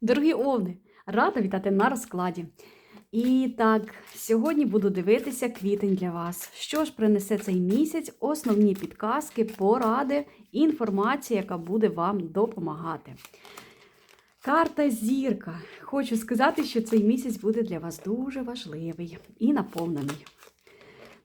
Дорогі овни, рада вітати на розкладі. І так, сьогодні буду дивитися квітень для вас. Що ж принесе цей місяць? Основні підказки, поради, інформація, яка буде вам допомагати. Карта зірка. Хочу сказати, що цей місяць буде для вас дуже важливий і наповнений.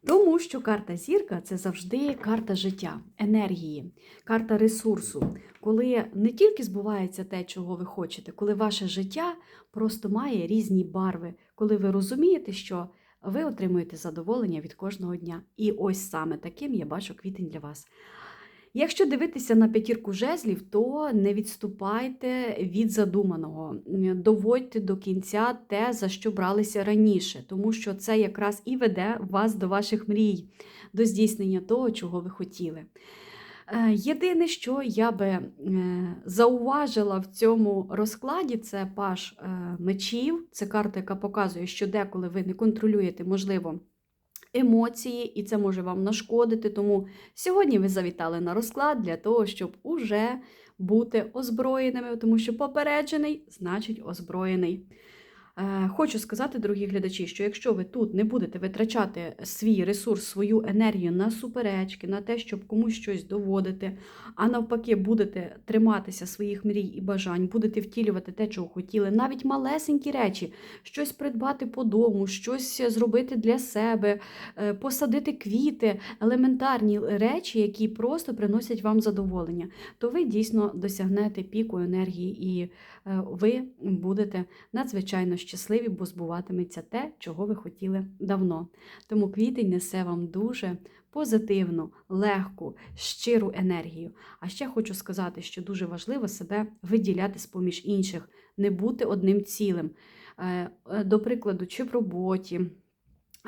Тому що карта зірка це завжди карта життя, енергії, карта ресурсу, коли не тільки збувається те, чого ви хочете, коли ваше життя просто має різні барви, коли ви розумієте, що ви отримуєте задоволення від кожного дня. І ось саме таким я бачу квітень для вас. Якщо дивитися на п'ятірку жезлів, то не відступайте від задуманого, доводьте до кінця те, за що бралися раніше, тому що це якраз і веде вас до ваших мрій, до здійснення того, чого ви хотіли. Е, Єдине, що я би е, зауважила в цьому розкладі, це паш е, мечів. Це карта, яка показує, що деколи ви не контролюєте, можливо, емоції, і це може вам нашкодити. Тому сьогодні ви завітали на розклад для того, щоб уже бути озброєними, тому що попереджений значить озброєний. Е, Хочу сказати, дорогі глядачі, що якщо ви тут не будете витрачати свій ресурс, свою енергію на суперечки, на те, щоб комусь щось доводити, а навпаки, будете триматися своїх мрій і бажань, будете втілювати те, чого хотіли, навіть малесенькі речі, щось придбати по дому, щось зробити для себе, е, посадити квіти, елементарні речі, які просто приносять вам задоволення, то ви дійсно досягнете піку енергії і е, ви будете надзвичайно щасливі, бо збуватиметься те, чого ви хотіли давно. Тому квітень несе вам дуже позитивну, легку, щиру енергію. А ще хочу сказати, що дуже важливо себе виділяти з поміж інших, не бути одним цілим. Е, е, До прикладу, чи в роботі.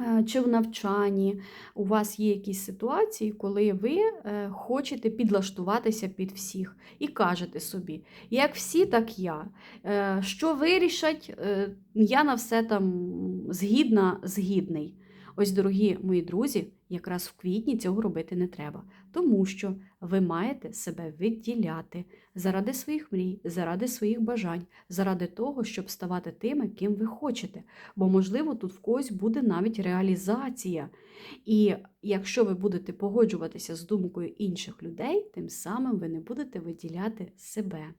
Е, Чи в навчанні у вас є якісь ситуації, коли ви е, хочете підлаштуватися під всіх і кажете собі, як всі, так я. Е, Що вирішать, я на все там згідна, згідний. Ось, дорогі мої друзі, якраз в квітні цього робити не треба, тому що ви маєте себе відділяти заради своїх мрій, заради своїх бажань, заради того, щоб ставати тими, ким ви хочете. Бо, можливо, тут в когось буде навіть реалізація. І якщо ви будете погоджуватися з думкою інших людей, тим самим ви не будете виділяти себе.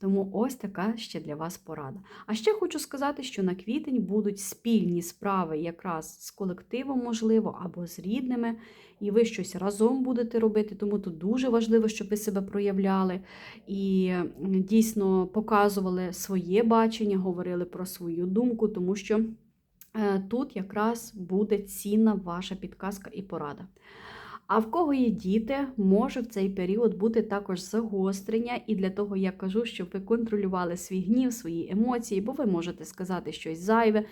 Тому ось така ще для вас порада. А ще хочу сказати, що на квітень будуть спільні справи якраз з колективом, можливо, або з рідними, і ви щось разом будете робити. Тому тут дуже важливо, щоб ви себе проявляли і дійсно показували своє бачення, говорили про свою думку, тому що е, тут якраз буде цінна ваша підказка і порада. А в кого є діти, може в цей період бути також загострення, і для того я кажу, щоб ви контролювали свій гнів, свої емоції, бо ви можете сказати щось зайве,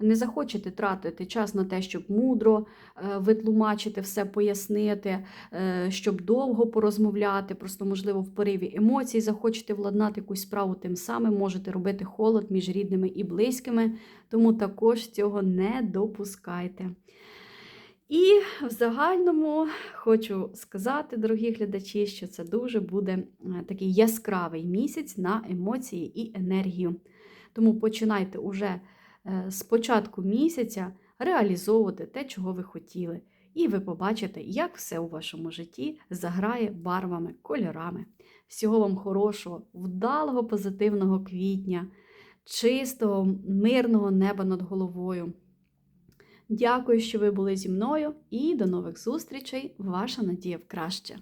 не захочете тратити час на те, щоб мудро е, витлумачити все, пояснити, е, щоб довго порозмовляти. Просто, можливо, в пориві емоцій захочете владнати якусь справу, тим самим можете робити холод між рідними і близькими, тому також цього не допускайте. І в загальному хочу сказати, дорогі глядачі, що це дуже буде е, такий яскравий місяць на емоції і енергію. Тому починайте уже е, з початку місяця реалізовувати те, чого ви хотіли. І ви побачите, як все у вашому житті заграє барвами, кольорами. Всього вам хорошого, вдалого, позитивного квітня, чистого, мирного неба над головою. Дякую, що ви були зі мною, і до нових зустрічей. Ваша надія в краще.